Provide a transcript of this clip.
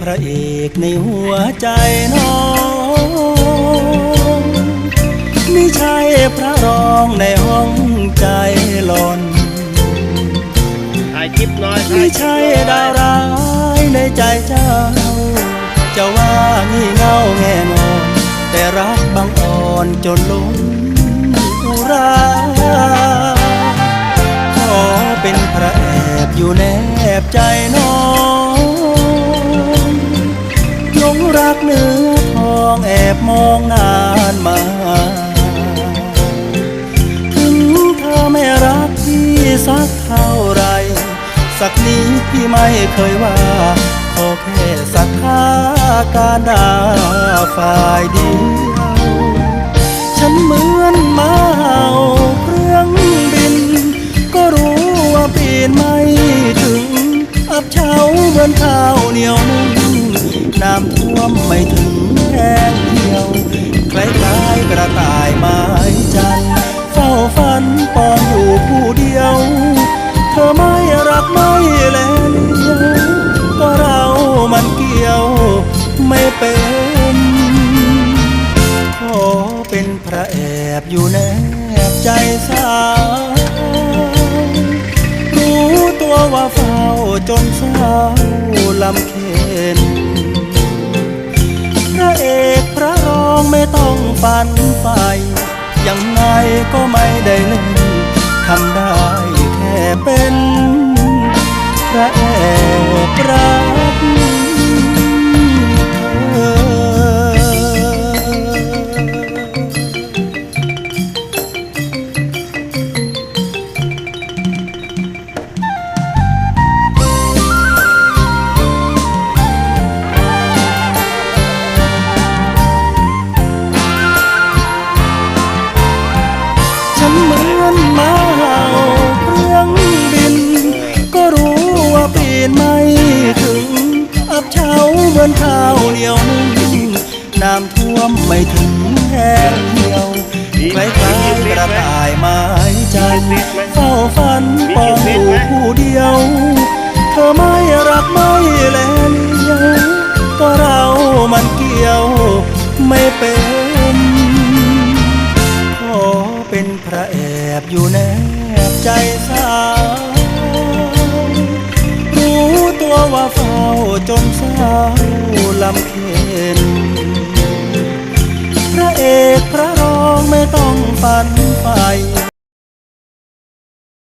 พระเอกในหัวใจน้อง ไม่ใช่พระรองในห้องใจหลอนถ่ายคลิปหน้อยถ่าไม่ยคลิปใช่หน่อยดาวร้ายในใจเจ้า จะว่างี่เง่าแง่งอนแต่รักบังอ่อนจนล้นอุราขอเป็นพระแอบอยู่แนบใจน้องหลง รักเนื้อทองแอบมองนานมา ถึงเธอไม่รักพี่สักเท่าไร สักนี้พี่ไม่เคยว่า ขอแค่ศรัทธาการดาฝ่ายเดียวฉันเหมือนมาเห่าเครื่องบิน ก็รู้ว่าปีนไม่ถึง อับเฉาเหมือนข้าวเหนียว วมไม่ถึงแห้งเดียวคล้ายๆกระต่ายไม้จันเฝ้าฝันปอนอยู่ผู้เดียว เธอไม่รักไม่แลเลียวก็เรามันเกี่ยวไม่เป็นขอเป็นพระแอบอยู่แนบใจสาวรู้ตัวว่าเฝ้าจนเศร้าลำเค็น ไม่ต้องฝันไฟยังไงก็ไม่ได้เล่นทำได้แค่เป็น เฉาเหมือนข้าวเหนียวนึ่งน้ำท่วมไม่ถึงแห้งเหี่ยวคล้ายๆกระต่ายไม้จันทร์เฝ้าฝันปองอยู่ผู้เดียว เธอไม่รักไม่แลเลียวก็เรามันเกี่ยวไม่เป็นขอเป็นพระแอบอยู่แนบใจสาวรู้ตั วว่าเฝ้าจนเศร้าลำเค็นพระเอกพระรองไม่ต้องฝันไฟ